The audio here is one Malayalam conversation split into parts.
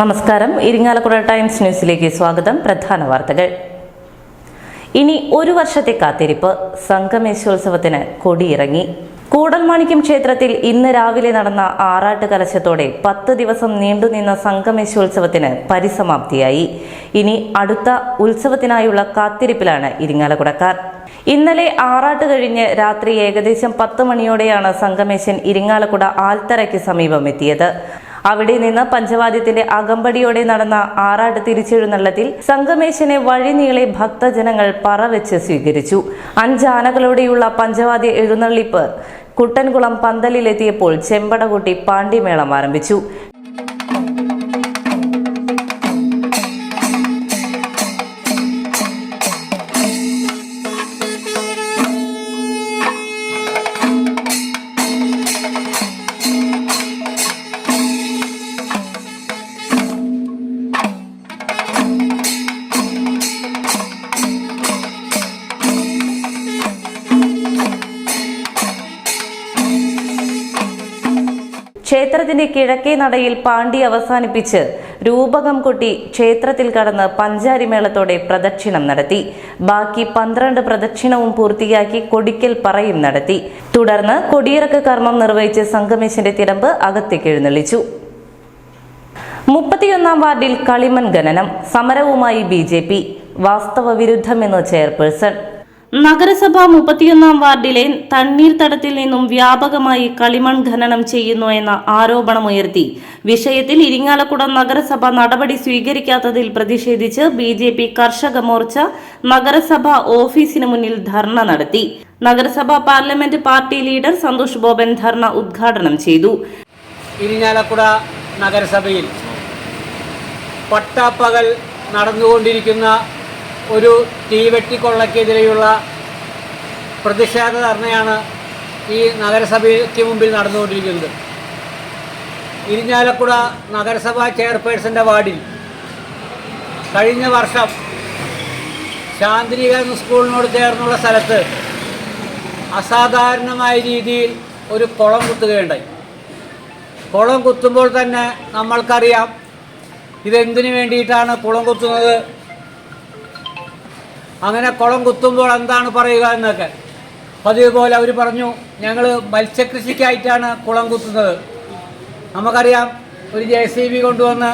നമസ്കാരം. ഇരിങ്ങാലക്കുട ടൈംസ് ന്യൂസിലേക്ക് സ്വാഗതം. പ്രധാന വാർത്തകൾ. ഇനി ഒരു വർഷത്തെ കാത്തിരിപ്പ്. സംഗമേശോത്സവത്തിന് കൊടിയിറങ്ങി. കൂടൽമാണിക്യം ക്ഷേത്രത്തിൽ ഇന്ന് രാവിലെ നടന്ന ആറാട്ട് കലശത്തോടെ പത്ത് ദിവസം നീണ്ടുനിന്ന സംഗമേശോത്സവത്തിന് പരിസമാപ്തിയായി. ഇനി അടുത്ത ഉത്സവത്തിനായുള്ള കാത്തിരിപ്പിലാണ് ഇരിങ്ങാലക്കുടക്കാർ. ഇന്നലെ ആറാട്ട് കഴിഞ്ഞ് രാത്രി ഏകദേശം പത്ത് മണിയോടെയാണ് സംഗമേശൻ ഇരിങ്ങാലക്കുട ആൽത്തറയ്ക്ക് സമീപം എത്തിയത്. അവിടെ നിന്ന് പഞ്ചവാദ്യത്തിന്റെ അകമ്പടിയോടെ നടന്ന ആറാട്ട് തിരിച്ചെഴുന്നള്ളത്തിൽ സംഗമേശനെ വഴിനീളെ ഭക്തജനങ്ങൾ പറവെച്ച് സ്വീകരിച്ചു. അഞ്ചാനകളോടെയുള്ള പഞ്ചവാദ്യ എഴുന്നള്ളിപ്പ് കുട്ടൻകുളം പന്തലിലെത്തിയപ്പോൾ ചെമ്പടകുട്ടി പാണ്ടിമേളം ആരംഭിച്ചു. ക്ഷേത്രത്തിന്റെ കിഴക്കേ നടയിൽ പാണ്ടി അവസാനിപ്പിച്ച് രൂപകം കൊട്ടി ക്ഷേത്രത്തിൽ കടന്ന് പഞ്ചാരിമേളത്തോടെ പ്രദക്ഷിണം നടത്തി. ബാക്കി പന്ത്രണ്ട് പ്രദക്ഷിണവും പൂർത്തിയാക്കി കൊടിക്കൽ പറയും നടത്തി. തുടർന്ന് കൊടിയിറക്ക് കർമ്മം നിർവഹിച്ച് സംഗമേശന്റെ തിരമ്പ് അകത്തേക്ക് എഴുന്നള്ളിച്ചു. മുപ്പത്തിയൊന്നാം വാർഡിൽ കളിമൺ ഖനനം സമരവുമായി ബി ജെ പി വാസ്തവ വിരുദ്ധമെന്ന് ചെയർപേഴ്സൺ നഗരസഭ മുപ്പത്തിയൊന്നാം വാർഡിലെ തണ്ണീർ തടത്തിൽ നിന്നും വ്യാപകമായി കളിമൺ ഖനനം ചെയ്യുന്നു എന്ന ആരോപണമുയർത്തി വിഷയത്തിൽ ഇരിങ്ങാലക്കുട നഗരസഭ നടപടി സ്വീകരിക്കാത്തതിൽ പ്രതിഷേധിച്ച് ബി ജെ പി കർഷക മോർച്ച നഗരസഭ ഓഫീസിന് മുന്നിൽ ധർണ നടത്തി. നഗരസഭ parliament party leader Santhosh Boban dharna ഉദ്ഘാടനം ചെയ്തു. ഇരിങ്ങാലക്കുട നഗരസഭയിൽ പട്ടാപ്പകൽ നടന്നുകൊണ്ടിരിക്കുന്ന ഒരു തീവെട്ടിക്കൊള്ളക്കെതിരെയുള്ള പ്രതിഷേധ ധർണയാണ് ഈ നഗരസഭയ്ക്ക് മുമ്പിൽ നടന്നുകൊണ്ടിരിക്കുന്നത്. ഇരിഞ്ഞാലക്കുട നഗരസഭാ ചെയർപേഴ്സന്റെ വാർഡിൽ കഴിഞ്ഞ വർഷം ശാന്തിനികേതൻ സ്കൂളിനോട് ചേർന്നുള്ള സ്ഥലത്ത് അസാധാരണമായ രീതിയിൽ ഒരു കുളം കുത്തുകയുണ്ടായി. കുളം കുത്തുമ്പോൾ തന്നെ നമ്മൾക്കറിയാം ഇതെന്തിനു വേണ്ടിയിട്ടാണ് കുളം കുത്തുന്നത്? അങ്ങനെ കുളം കുത്തുമ്പോൾ എന്താണ് പറയുക എന്നൊക്കെ. പതിവ് പോലെ അവർ പറഞ്ഞു ഞങ്ങൾ മത്സ്യകൃഷിക്കായിട്ടാണ് കുളം കുത്തുന്നത്. നമുക്കറിയാം ഒരു ജെ സി ബി കൊണ്ടുവന്ന്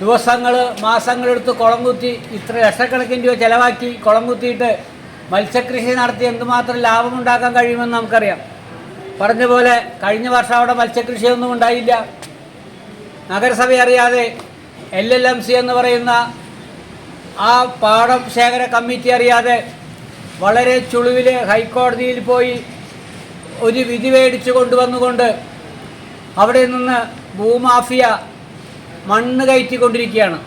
ദിവസങ്ങൾ മാസങ്ങളെടുത്ത് കുളം കുത്തി ഇത്ര ലക്ഷക്കണക്കിന് രൂപ ചിലവാക്കി കുളം കുത്തിയിട്ട് മത്സ്യകൃഷി നടത്തി എന്തുമാത്രം ലാഭമുണ്ടാക്കാൻ കഴിയുമെന്ന് നമുക്കറിയാം. പറഞ്ഞ പോലെ കഴിഞ്ഞ വർഷം അവിടെ മത്സ്യകൃഷിയൊന്നും ഉണ്ടായില്ല. നഗരസഭ അറിയാതെ എൽ എൽ എം സി എന്ന് പറയുന്ന ആ പാടം ശേഖര കമ്മിറ്റി അറിയാതെ വളരെ ചുളിവിൽ ഹൈക്കോടതിയിൽ പോയി ഒരു വിധി മേടിച്ചു കൊണ്ടുവന്നുകൊണ്ട് അവിടെ നിന്ന് ഭൂമാഫിയ മണ്ണ് കയറ്റിക്കൊണ്ടിരിക്കുകയാണ്.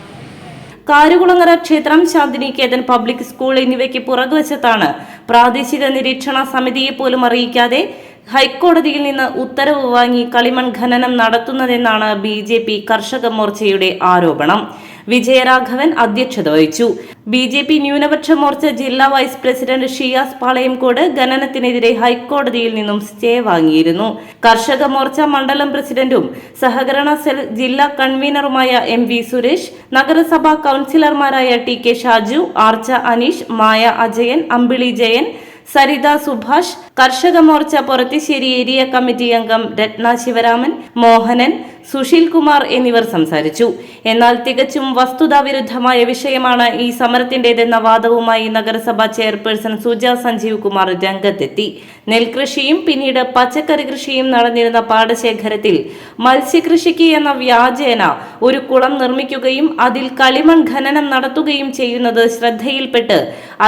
കാരുകുളങ്ങര ക്ഷേത്രം ശാന്തിനികേതൻ പബ്ലിക് സ്കൂൾ എന്നിവയ്ക്ക് പുറകുവശത്താണ്. പ്രാദേശിക നിരീക്ഷണ സമിതിയെ പോലും അറിയിക്കാതെ ഹൈക്കോടതിയിൽ നിന്ന് ഉത്തരവ് വാങ്ങി കളിമൺ ഖനനം നടത്തുന്നതെന്നാണ് ബി കർഷക മോർച്ചയുടെ ആരോപണം. വിജയരാഘവൻ അധ്യക്ഷത വഹിച്ചു. ബി ജെ പി ന്യൂനപക്ഷ മോർച്ച ജില്ലാ വൈസ് പ്രസിഡന്റ് ഷിയാസ് പാളയംകോട് ഖനനത്തിനെതിരെ ഹൈക്കോടതിയിൽ നിന്നും സ്റ്റേ വാങ്ങിയിരുന്നു. കർഷക മോർച്ച മണ്ഡലം പ്രസിഡന്റും സഹകരണ സെൽ ജില്ലാ കൺവീനറുമായ എം വി സുരേഷ് നഗരസഭാ കൗൺസിലർമാരായ ടി കെ ഷാജു ആർച്ച അനീഷ് മായ അജയൻ അമ്പിളി ജയൻ സരിത സുഭാഷ് കർഷക മോർച്ച പൊറത്തിശ്ശേരി ഏരിയ കമ്മിറ്റി അംഗം രത്ന ശിവരാമൻ മോഹനൻ സുശീൽ കുമാർ എന്നിവർ സംസാരിച്ചു. എന്നാൽ തികച്ചും വസ്തുതാവിരുദ്ധമായ വിഷയമാണ് ഈ സമരത്തിന്റേതെന്ന വാദവുമായി നഗരസഭാ ചെയർപേഴ്സൺ സുജ സഞ്ജീവ് കുമാർ രംഗത്തെത്തി. നെൽകൃഷിയും പിന്നീട് പച്ചക്കറി കൃഷിയും നടന്നിരുന്ന പാടശേഖരത്തിൽ മത്സ്യകൃഷിക്ക് എന്ന വ്യാജേന ഒരു കുളം നിർമ്മിക്കുകയും അതിൽ കളിമൺ ഖനനം നടത്തുകയും ചെയ്യുന്നത് ശ്രദ്ധയിൽപ്പെട്ട്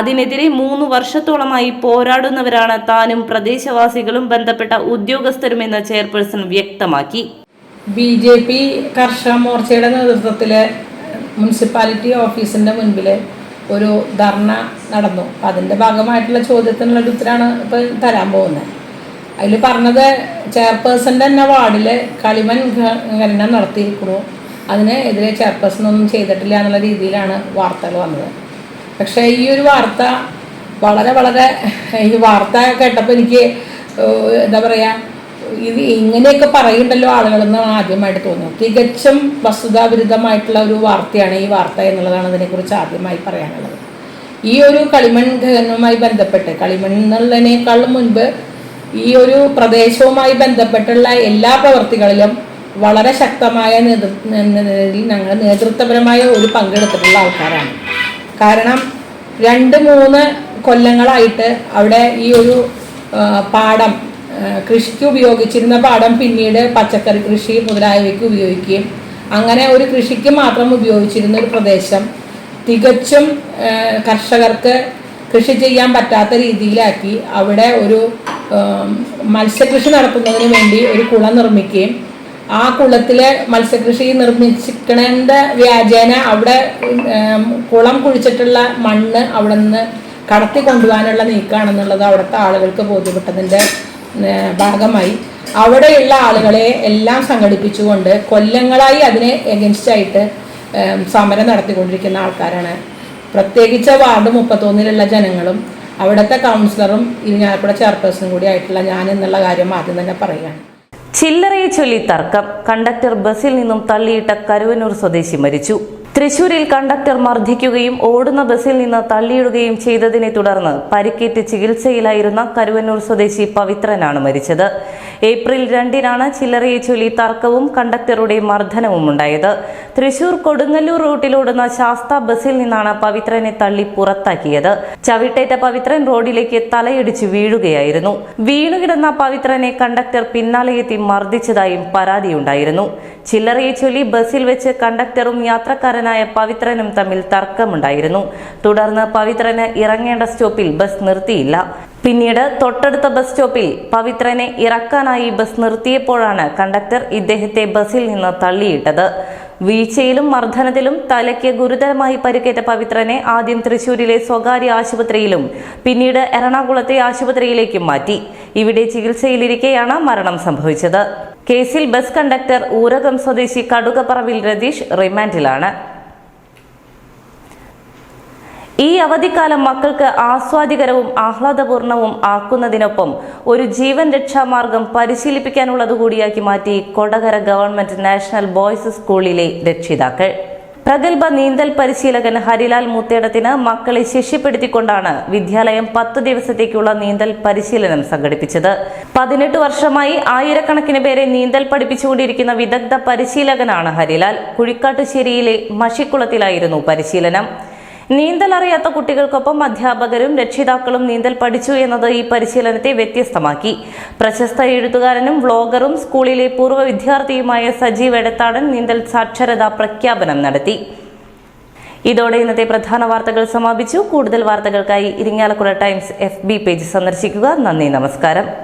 അതിനെതിരെ മൂന്ന് വർഷത്തോളമായി പോരാടുന്നവരാണ് താനും പ്രദേശവാസികളും ബന്ധപ്പെട്ട ഉദ്യോഗസ്ഥരുമെന്ന് ചെയർപേഴ്സൺ വ്യക്തമാക്കി. ബി ജെ പി കർഷക മോർച്ചയുടെ നേതൃത്വത്തിൽ മുനിസിപ്പാലിറ്റി ഓഫീസിന്റെ മുൻപിൽ ഒരു ധർണ നടന്നു. അപ്പം അതിന്റെ ഭാഗമായിട്ടുള്ള ചോദ്യത്തിനുള്ള ഒരു ഉത്തരമാണ് ഇപ്പോൾ തരാൻ പോകുന്നത്. അതിൽ പറഞ്ഞത് ചെയർപേഴ്സന്റെ തന്നെ വാർഡിൽ കളിമൺ ഖനനം നടത്തിയിരിക്കുന്നു. അതിനെതിരെ ചെയർപേഴ്സൺ ഒന്നും ചെയ്തിട്ടില്ല എന്നുള്ള രീതിയിലാണ് വാർത്തകൾ വന്നത്. പക്ഷേ ഈ ഒരു വാർത്ത വളരെ വളരെ ഈ വാർത്ത കേട്ടപ്പോൾ എനിക്ക് എന്താ പറയുക ഇത് ഇങ്ങനെയൊക്കെ പറയുണ്ടല്ലോ ആളുകളെന്ന് ആദ്യമായിട്ട് തോന്നുന്നു. തികച്ചും വസ്തുതാവിരുദ്ധമായിട്ടുള്ള ഒരു വാർത്തയാണ് ഈ വാർത്ത എന്നുള്ളതാണ് അതിനെക്കുറിച്ച് ആദ്യമായി പറയാനുള്ളത്. ഈ ഒരു കളിമൺ ഖനനവുമായി ബന്ധപ്പെട്ട് കളിമൺ എന്നുള്ളതിനേക്കാളും മുൻപ് ഈ ഒരു പ്രദേശവുമായി ബന്ധപ്പെട്ടുള്ള എല്ലാ പ്രവർത്തികളിലും വളരെ ശക്തമായ നേതൃ ഞങ്ങൾ നേതൃത്വപരമായ ഒരു പങ്കെടുത്തിട്ടുള്ള ആൾക്കാരാണ്. കാരണം രണ്ട് മൂന്ന് കൊല്ലങ്ങളായിട്ട് അവിടെ ഈ ഒരു പാടം കൃഷിക്ക് ഉപയോഗിച്ചിരുന്ന പാടം പിന്നീട് പച്ചക്കറി കൃഷി മുതലായവയ്ക്ക് ഉപയോഗിക്കുകയും അങ്ങനെ ഒരു കൃഷിക്ക് മാത്രം ഉപയോഗിച്ചിരുന്ന ഒരു പ്രദേശം തികച്ചും കർഷകർക്ക് കൃഷി ചെയ്യാൻ പറ്റാത്ത രീതിയിലാക്കി അവിടെ ഒരു മത്സ്യകൃഷി നടത്തുന്നതിന് വേണ്ടി ഒരു കുളം നിർമ്മിക്കുകയും ആ കുളത്തിലെ മത്സ്യകൃഷി നിർമ്മിച്ചിക്കണേണ്ട വ്യാജേന അവിടെ കുളം കുഴിച്ചിട്ടുള്ള മണ്ണ് അവിടെ നിന്ന് കടത്തി കൊണ്ടുപോകാനുള്ള നീക്കമാണെന്നുള്ളത് അവിടുത്തെ ആളുകൾക്ക് ബോധ്യപ്പെട്ടതിന്റെ ഭാഗമായി. അവിടെയുള്ള ആളുകളെ എല്ലാം സംഘടിപ്പിച്ചുകൊണ്ട് കൊല്ലങ്ങളായി അതിനെ എഗൻസ്റ്റ് ആയിട്ട് സമരം നടത്തിക്കൊണ്ടിരിക്കുന്ന ആൾക്കാരാണ്. പ്രത്യേകിച്ച് വാർഡ് മുപ്പത്തൊന്നിലുള്ള ജനങ്ങളും അവിടുത്തെ കൗൺസിലറും ഇരിഞ്ഞാലക്കുട ചെയർപേഴ്സണും കൂടി ആയിട്ടുള്ള ഞാൻ എന്നുള്ള കാര്യം ആദ്യം തന്നെ പറയുകയാണ്. ചില്ലറയെ ചൊല്ലി തർക്കം. കണ്ടക്ടർ ബസ്സിൽ നിന്നും തള്ളിയിട്ട കരുവനൂർ സ്വദേശി മരിച്ചു. തൃശൂരിൽ കണ്ടക്ടർ മർദ്ദിക്കുകയും ഓടുന്ന ബസിൽ നിന്ന് തള്ളിയിടുകയും ചെയ്തതിനെ തുടർന്ന് പരിക്കേറ്റ് ചികിത്സയിലായിരുന്ന കരുവന്നൂർ സ്വദേശി പവിത്രനാണ് മരിച്ചത്. ഏപ്രിൽ രണ്ടിനാണ് ചില്ലറയെ ചൊല്ലി തർക്കവും കണ്ടക്ടറുടെ മർദ്ദനവും ഉണ്ടായത്. തൃശൂർ കൊടുങ്ങല്ലൂർ റൂട്ടിലോടുന്ന ശാസ്ത ബസിൽ നിന്നാണ് പവിത്രനെ തള്ളി പുറത്താക്കിയത്. ചവിട്ടേറ്റ പവിത്രൻ റോഡിലേക്ക് തലയിടിച്ച് വീഴുകയായിരുന്നു. വീണുകിടന്ന പവിത്രനെ കണ്ടക്ടർ പിന്നാലെയെത്തി മർദ്ദിച്ചതായും പരാതിയുണ്ടായിരുന്നു. ചില്ലറയെ ചൊല്ലി ബസിൽ വെച്ച് കണ്ടക്ടറും യാത്രക്കാരനായ പവിത്രനും തമ്മിൽ തർക്കമുണ്ടായിരുന്നു. തുടർന്ന് പവിത്രന് ഇറങ്ങേണ്ട സ്റ്റോപ്പിൽ ബസ് നിർത്തിയില്ല. പിന്നീട് തൊട്ടടുത്ത ബസ് സ്റ്റോപ്പിൽ പവിത്രനെ ഇറക്കാനായി ബസ് നിർത്തിയപ്പോഴാണ് കണ്ടക്ടർ ഇദ്ദേഹത്തെ ബസിൽ നിന്ന് തള്ളിയിട്ടത്. വീഴ്ചയിലും മർദ്ദനത്തിലും തലയ്ക്ക് ഗുരുതരമായി പരിക്കേറ്റ പവിത്രനെ ആദ്യം തൃശൂരിലെ സ്വകാര്യ ആശുപത്രിയിലും പിന്നീട് എറണാകുളത്തെ ആശുപത്രിയിലേക്കും മാറ്റി. ഇവിടെ ചികിത്സയിലിരിക്കെയാണ് മരണം സംഭവിച്ചത്. കേസിൽ ബസ് കണ്ടക്ടർ ഊരകം സ്വദേശി കടുകപ്പറവിൽ രതീഷ് റിമാൻഡിലാണ്. ഈ അവധിക്കാലം മക്കൾക്ക് ആസ്വാദികരവും ആഹ്ലാദപൂർണവും ആക്കുന്നതിനൊപ്പം ഒരു ജീവൻ രക്ഷാമാർഗം പരിശീലിപ്പിക്കാനുള്ളത് കൂടിയാക്കി മാറ്റി കൊടകര ഗവൺമെന്റ് നാഷണൽ ബോയ്സ് സ്കൂളിലെ രക്ഷിതാക്കൾ. പ്രഗത്ഭ നീന്തൽ പരിശീലകൻ ഹരിലാൽ മുത്തേടത്തിന് മക്കളെ ശിഷ്യപ്പെടുത്തിക്കൊണ്ടാണ് വിദ്യാലയം പത്ത് ദിവസത്തേക്കുള്ള നീന്തൽ പരിശീലനം സംഘടിപ്പിച്ചത്. പതിനെട്ട് വർഷമായി ആയിരക്കണക്കിന് പേരെ നീന്തൽ പഠിപ്പിച്ചുകൊണ്ടിരിക്കുന്ന വിദഗ്ധ പരിശീലകനാണ് ഹരിലാൽ. കുഴിക്കാട്ടുശ്ശേരിയിലെ മഷിക്കുളത്തിലായിരുന്നു പരിശീലനം. നീന്തൽ അറിയാത്ത കുട്ടികൾക്കൊപ്പം അധ്യാപകരും രക്ഷിതാക്കളും നീന്തൽ പഠിച്ചു എന്നത് ഈ പരിശീലനത്തെ വ്യത്യസ്തമാക്കി. പ്രശസ്ത എഴുത്തുകാരനും വ്ളോഗറും സ്കൂളിലെ പൂർവ വിദ്യാർത്ഥിയുമായ സജീവ് എടത്താടൻ നീന്തൽ സാക്ഷരതാ പ്രഖ്യാപനം നടത്തി. ഇതോടെ ഇന്നത്തെ പ്രധാന വാർത്തകൾ സമാപിച്ചു. കൂടുതൽ വാർത്തകൾക്കായി ഇരിങ്ങാലക്കുട ടൈംസ് എഫ് പേജ് സന്ദർശിക്കുക. നന്ദി നമസ്കാരം.